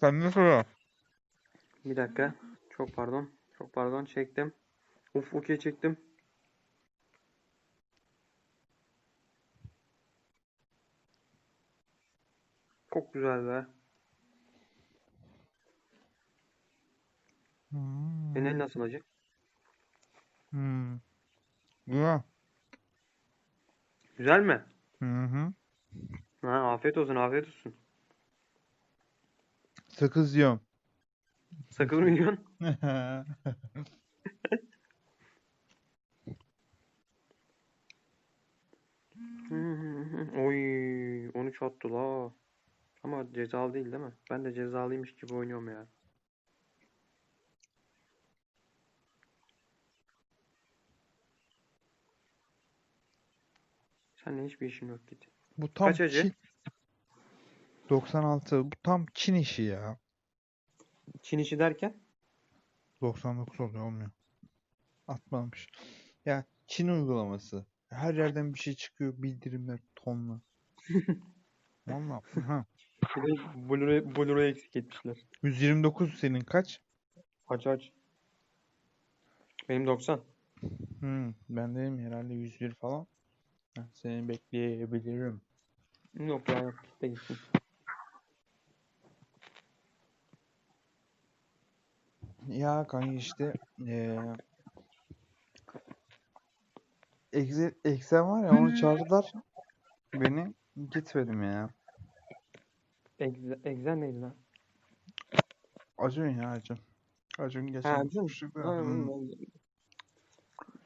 Sen ne soruyorsun? Bir dakika. Çok pardon. Çok pardon. Çektim. Uf okey çektim. Çok güzel be. Hmm. Senin nasıl acı? Hmm. Güzel. Güzel mi? Hı hı. Ha, afiyet olsun, afiyet olsun. Sakız yiyorum. Sakız mı yiyorsun? Oy, 13 attı la. Ama cezalı değil değil mi? Ben de cezalıymış gibi oynuyorum ya. Seninle hiçbir işim yok git. Bu tam Kaç acı? Çin. 96. Bu tam Çin işi ya. Çin işi derken? 99 oluyor olmuyor. Atmamış. Ya Çin uygulaması. Her yerden bir şey çıkıyor. Bildirimler tonla. Valla. Blu-ray, Blu-ray eksik etmişler. 129 senin kaç? Aç aç. Benim 90. Hmm, ben dedim herhalde 101 falan. Seni bekleyebilirim. Yok ya yok. Ya kanka işte eee Excel, Excel var ya onu çağırdılar. Beni gitmedim ya. Egze, Egzen neydi lan? Acun ya Acun. Acun geçen Acun. konuştuk da, Ha, hmm,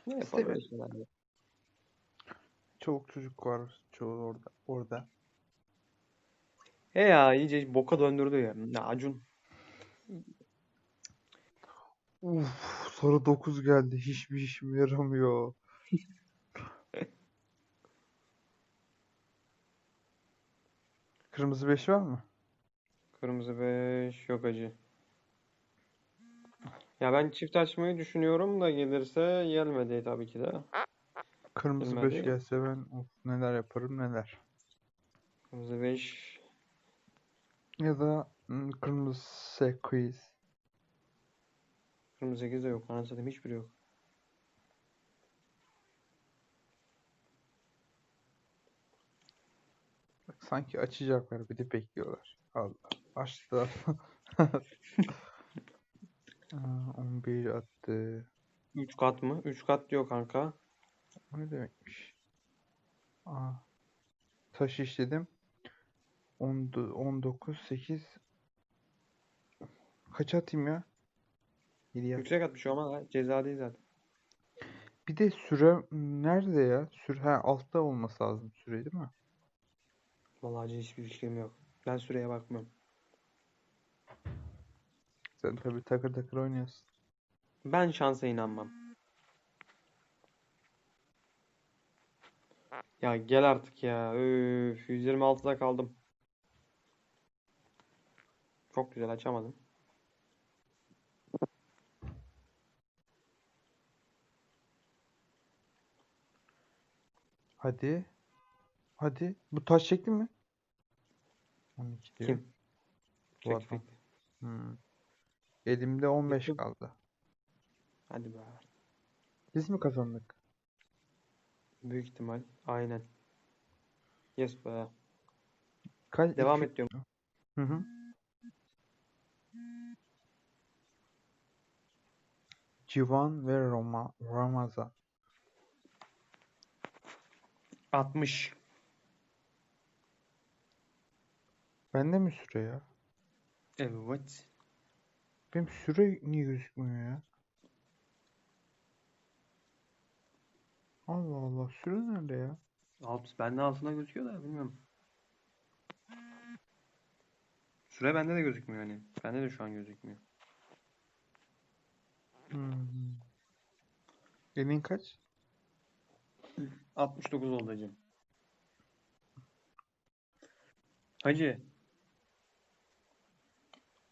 Ne yapalım İşte- ya. Çok çocuk var çoğu orada. Orada. He ya iyice boka döndürdü ya. Ya Acun. Uf, soru 9 geldi. Hiçbir işime yaramıyor. Kırmızı 5 var mı? Kırmızı 5 yok acı. Ya ben çift açmayı düşünüyorum da gelirse gelmedi tabii ki de. Kırmızı 5 Bilmedi. gelse ben of, neler yaparım neler. Kırmızı 5 Ya da hmm, kırmızı sekiz. Kırmızı 8 de yok. Anasını satayım hiçbiri yok. Bak, sanki açacaklar bir de bekliyorlar. Allah. Açtılar. Aa, 11 attı. 3 kat mı? 3 kat diyor kanka. O ne demekmiş? Aa. Taş işledim. 10, 19, 8. Kaç atayım ya? 7 at. Yüksek atmış ama ha, ceza değil zaten. Bir de süre nerede ya? Süre ha, altta olması lazım süre değil mi? Vallahi hiçbir fikrim yok. Ben süreye bakmıyorum. Sen tabii takır takır oynuyorsun. Ben şansa inanmam. Ya gel artık ya. Üf, 126'da kaldım. Çok güzel açamadım. Hadi. Hadi. Bu taş çekti mi? 12 diyor. Kim? Bu Çek, adam. çek. Hmm. Elimde 15 Çektim. kaldı. Hadi be. Biz mi kazandık? Büyük ihtimal. Aynen. Yes be. Kaç? Devam et diyorum. Hı hı. Civan ve Roma, Ramazan. 60. Bende mi süre ya? Evet. Benim süre niye gözükmüyor ya? Allah Allah süre nerede ya? Alt, bende altında gözüküyor da bilmiyorum. Süre bende de gözükmüyor hani. Bende de şu an gözükmüyor. Hmm. Elin kaç? 69 oldu hacım. Hacı,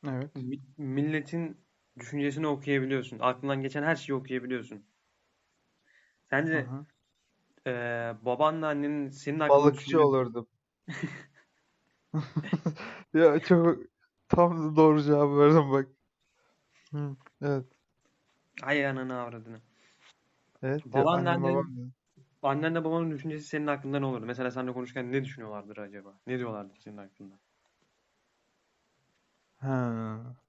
Evet. mi- milletin düşüncesini okuyabiliyorsun. Aklından geçen her şeyi okuyabiliyorsun. Sence Aha. eee babanla annenin senin hakkında Balıkçı düşündüğü- olurdum. Ya çok Tam da doğru cevabı verdim bak. Hı, evet. Ay ananı avradını. Evet. ya Baban annem babam. Annenle babanın düşüncesi senin hakkında ne olurdu? Mesela seninle konuşurken ne düşünüyorlardır acaba? Ne diyorlardı senin hakkında? Ha.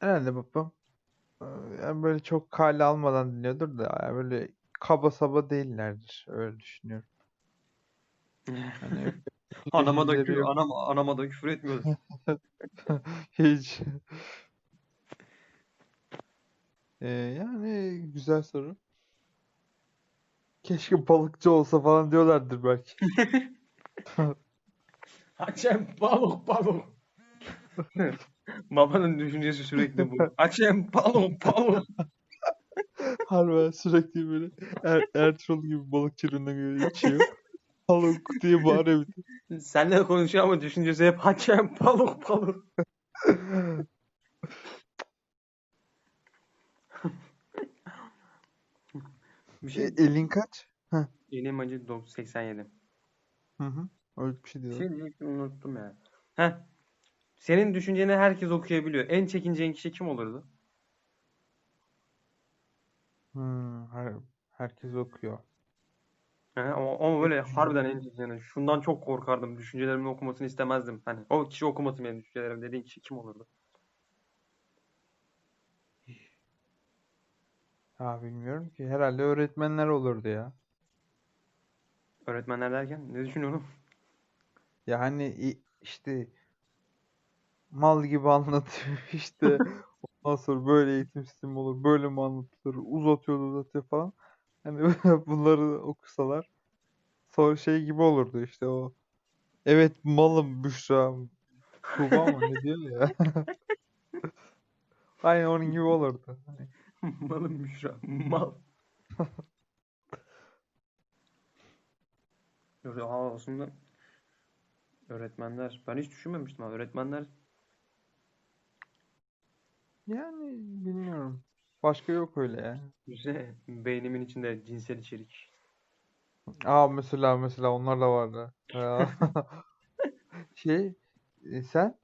Herhalde babam. e, Yani böyle çok kale almadan dinliyordur da yani böyle kaba saba değillerdir. Öyle düşünüyorum. Hani öyle Anama da düşünceleri yok. anam, anama da küfür etmiyoruz. Hiç. Ee, yani güzel soru. Keşke balıkçı olsa falan diyorlardır belki. Haçem balık balık. Babanın düşüncesi sürekli bu. Haçem balık balık. Harbi sürekli böyle er, Ertuğrul gibi balıkçı böyle içiyor. Balık diye bağırıyor bir de. Seninle konuşuyor ama düşüncesi hep haçem balık balık. Bir E, şey elin kaç? Benim acı 87. Hı hı. Öyle bir şey diyor. şey diyecektim unuttum ya. Heh. Senin düşünceni herkes okuyabiliyor. En çekineceğin kişi kim olurdu? Hmm, her, herkes okuyor. He, ama, ama böyle harbiden en çekineceğin. Şundan çok korkardım. Düşüncelerimin okumasını istemezdim. Hani o kişi okumasın benim düşüncelerimi dediğin kişi kim olurdu? Ya bilmiyorum ki. Herhalde öğretmenler olurdu ya. Öğretmenler derken ne düşünüyorum? Ya hani i- işte mal gibi anlatıyor işte. Ondan sonra böyle eğitim sistemi olur. Böyle mi anlatılır? Uzatıyor uzatıyor falan. Hani bunları okusalar sonra şey gibi olurdu işte o. Evet malım Büşra. Tuğba mı ne diyor ya? Aynen onun gibi olurdu. Hani Malım Büşra. Mal. Aa, aslında öğretmenler. Ben hiç düşünmemiştim abi. Öğretmenler yani bilmiyorum. Başka yok öyle ya. bize beynimin içinde cinsel içerik. Aa mesela mesela onlar da vardı. Ya. Şey e, sen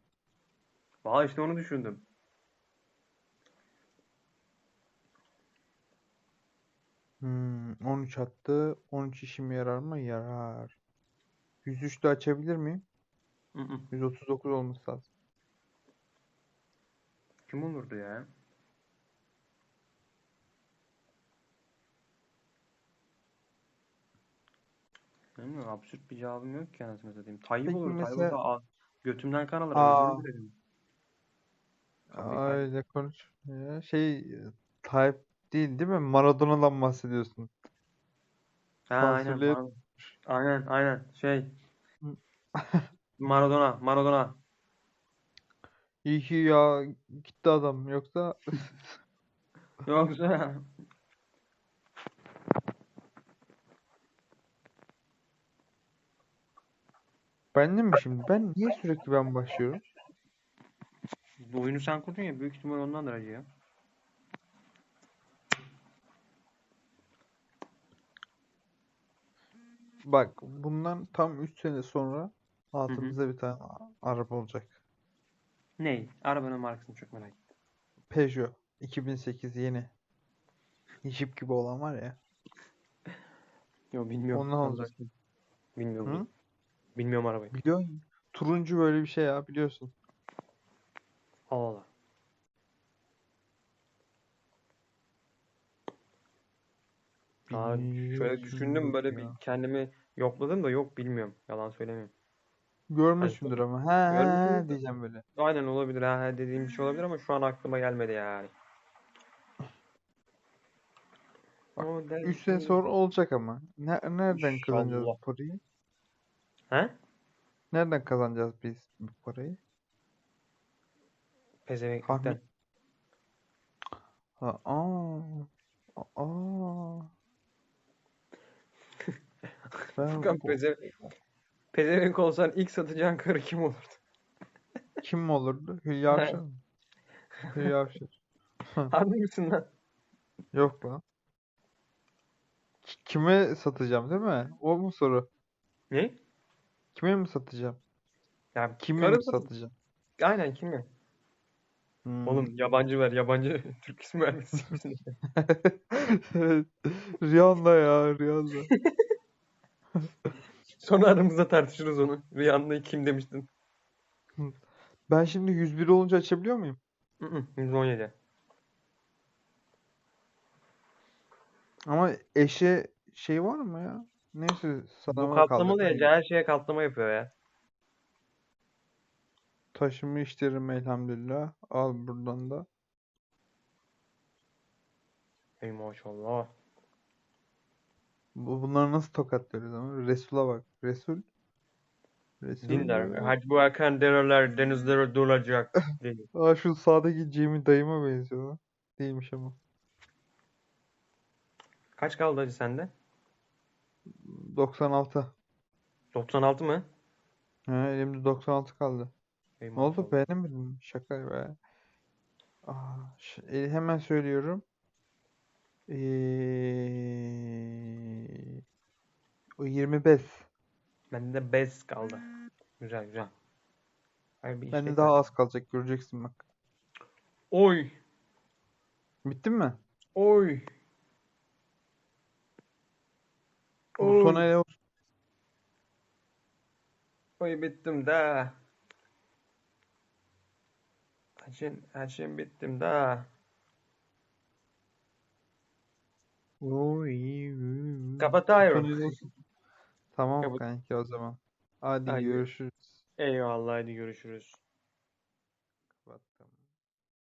Valla işte onu düşündüm. Hmm, 13 attı. 13 işime yarar mı? Yarar. 103 de açabilir miyim? Hı hı. 139 olması lazım. Kim olurdu ya? Bilmiyorum, absürt bir cevabım yok ki anasını satayım. Tayyip Peki olur. Tayyip mesela- olsa a- götümden kan alır. Aa. Özür dilerim. Tayyip. Öyle konuş. Ya, şey Tayyip değil değil mi? Maradona'dan bahsediyorsun. Ha aynen. Aynen aynen. Şey. Maradona. Maradona. İyi ki ya gitti adam. Yoksa Yoksa ben de mi şimdi? Ben niye sürekli ben başlıyorum? oyunu sen kurdun ya büyük ihtimal ondandır acı ya. Bak bundan tam 3 sene sonra hayatımızda bir tane araba olacak. Ney? Arabanın markasını çok merak ettim. Peugeot 2008 yeni. Jeep gibi olan var ya. Yok bilmiyorum. Ondan olacak. Bilmiyorum. Hı? Bilmiyorum arabayı. Biliyor musun? Turuncu böyle bir şey ya biliyorsun. Allah Allah. Aa, şöyle düşündüm böyle bir ya. kendimi yokladım da yok bilmiyorum. Yalan söylemiyorum. Görmüşsündür ama. He diyeceğim böyle. Aynen olabilir ha ha dediğim bir şey olabilir ama şu an aklıma gelmedi yani. Bak, O der 3 sene sonra olacak ama. Ne, nereden kazanacağız bu İnşallah. parayı? He? Nereden kazanacağız biz bu parayı? Pezevenklikten. Ha, aa. Aa. Ben Furkan bu- peze... Pezevenk olsan ilk satacağın karı kim olurdu? kim olurdu? Hülya Avşar mı? Hülya Avşar. Harbi misin lan? Yok lan. Ki- Kime satacağım değil mi? O mu soru? Ne? Kime mi satacağım? Ya Kimi mi karısı satacaksın? aynen kimi? Hmm. Oğlum yabancı ver yabancı Türk ismi vermesin. Rihanna ya Rihanna. Sonra aramızda tartışırız onu. Rihanna'yı kim demiştin? Ben şimdi 101 olunca açabiliyor muyum? Hı hı, 117. Ama eşe şey var mı ya? Neyse sana Bu katlamalı? Ece her şeye katlama yapıyor ya. Taşımı işlerim elhamdülillah. Al buradan da. Ey maşallah. Bu, bunları nasıl tokatlıyoruz ama? Resul'a bak. Resul. Resul. Dindar. Hacı bu Hakan dereler denizlere dolacak. dedi. Aa şu sağdaki Cemil dayıma benziyor lan. Değilmiş ama. Kaç kaldı hacı sende? 96. 96 mı? He, elimde 96 kaldı. Ey Ne oldu beğenemedin mi? Şaka be. Aa, ş- e, hemen söylüyorum. Ee, o 25. Bende 5 kaldı. Güzel güzel. Hayır bir Bende daha az kalacak göreceksin bak. Oy. Bitti mi? Oy. Bu Oy. ele olsun. Oy bittim de. Hacın, hacın bittim de. Oy, Kapatıyorum. olsun. Tamam Kapat. kanki o zaman. Hadi Hadi. görüşürüz. Eyvallah hadi görüşürüz.